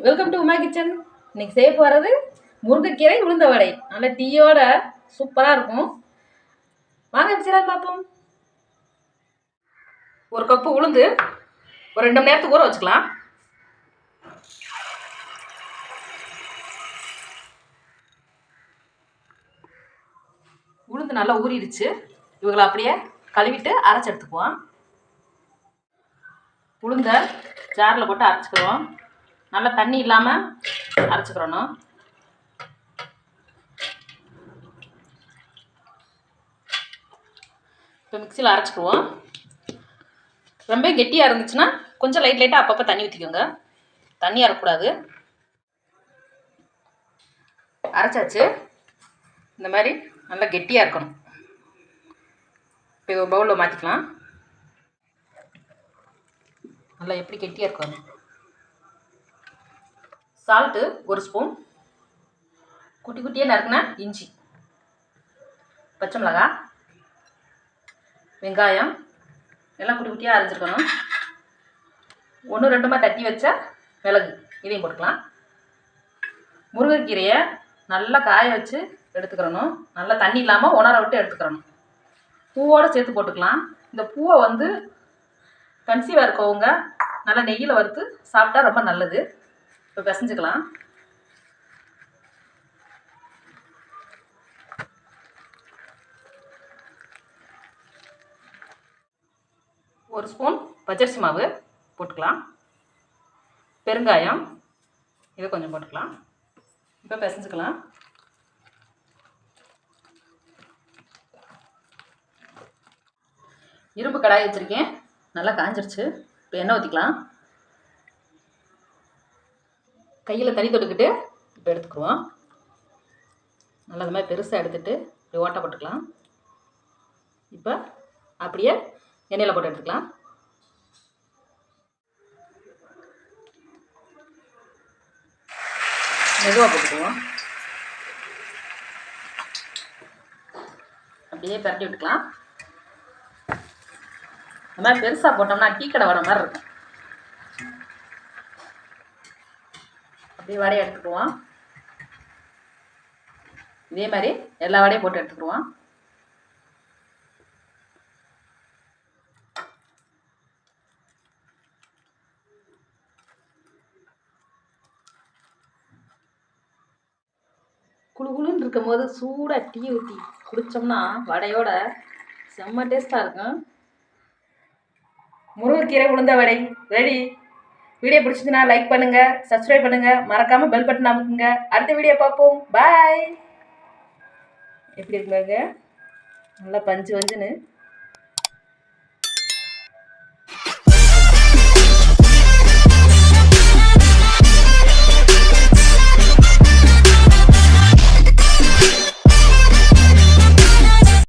Welcome to Uma kitchen இன்னைக்கு செய்ய போகிறது முருங்கைக்கீரை உளுந்த வடை. நல்ல டீயோட சூப்பராக இருக்கும். வாங்க எப்படி செய்யலாம் பார்ப்போம். ஒரு கப்பு உளுந்து ஒரு ரெண்டு மணி நேரத்துக்கு ஊற வச்சுக்கலாம். உளுந்து நல்லா ஊறிடுச்சு. இவங்களை அப்படியே கழுவிட்டு அரைச்சி எடுத்துக்குவோம். உளுந்தை ஜாரில் போட்டு அரைச்சிக்கிறோம். நல்லா தண்ணி இல்லாமல் அரைச்சிக்கிறணும் இப்போ மிக்சியில் அரைச்சிக்குவோம். ரொம்ப கெட்டியாக இருந்துச்சுன்னா கொஞ்சம் லைட் லைட்டாக அப்பப்போ தண்ணி ஊற்றிக்கோங்க தண்ணி அரைக்கூடாது அரைச்சாச்சு. இந்த மாதிரி நல்லா கெட்டியாக இருக்கணும். இப்போ இது ஒரு பவுலில் மாற்றிக்கலாம் நல்லா எப்படி கெட்டியாக இருக்கும் சால்ட்டு ஒரு ஸ்பூன் குட்டி குட்டியாக நறுக்குன இஞ்சி பச்சை மிளகாய் வெங்காயம் எல்லாம் குட்டி குட்டியாக அரைஞ்சிருக்கணும். ஒன்று ரெண்டுமா தட்டி வச்ச மிளகு இதையும் போட்டுக்கலாம். முருங்கைக்கீரையை நல்லா காய வச்சு எடுத்துக்கிறணும். நல்லா தண்ணி இல்லாமல் உணர விட்டு எடுத்துக்கிறணும். பூவோடு சேர்த்து போட்டுக்கலாம். இந்த பூவை வந்து கன்சீவாக இருக்கவங்க நல்லா நெய்யில் வறுத்து சாப்பிட்டா ரொம்ப நல்லது. இப்போ பிசைஞ்சுக்கலாம். ஒரு ஸ்பூன் பச்சரிசி மாவு போட்டுக்கலாம். பெருங்காயம் இதை கொஞ்சம் போட்டுக்கலாம். இப்போ பிசைஞ்சுக்கலாம். இரும்பு கடாய் வச்சுருக்கேன். நல்லா காஞ்சிருச்சு. இப்போ எண்ணெய் ஊற்றிக்கலாம் கையில் தண்ணி தொட்டுக்கிட்டு இப்போ எடுத்துக்குவோம். நல்ல மாதிரி பெருசாக எடுத்துகிட்டு இப்படி ஓட்டை போட்டுக்கலாம். இப்போ அப்படியே எண்ணெயில் போட்டு எடுத்துக்கலாம். மெதுவாக போட்டுக்குவோம். அப்படியே பரட்டி விட்டுக்கலாம். இந்த மாதிரி பெருசாக போட்டோம்னா டீ கடை வர மாதிரி இருக்கும். அப்படியே வடையை எடுத்துக்குவோம் இதே மாதிரி எல்லா வடையும் போட்டு எடுத்துக்கிடுவான் குழுகுழுன்னு இருக்கும் போது சூடாக டீ ஊற்றி குடித்தோம்னா வடையோட செம்ம டேஸ்ட்டாக இருக்கும். முருங்கைக்கீரை உளுந்த வடை. ரெடி வீடியோ பிடிச்சதுன்னா லைக் பண்ணுங்கள் சப்ஸ்கிரைப் பண்ணுங்கள் மறக்காமல் பெல் பட்டன் அமுக்குங்க. அடுத்த வீடியோ பார்ப்போம். பாய் எப்படி இருக்குங்க? நல்லா பஞ்சு வஞ்சுன்னு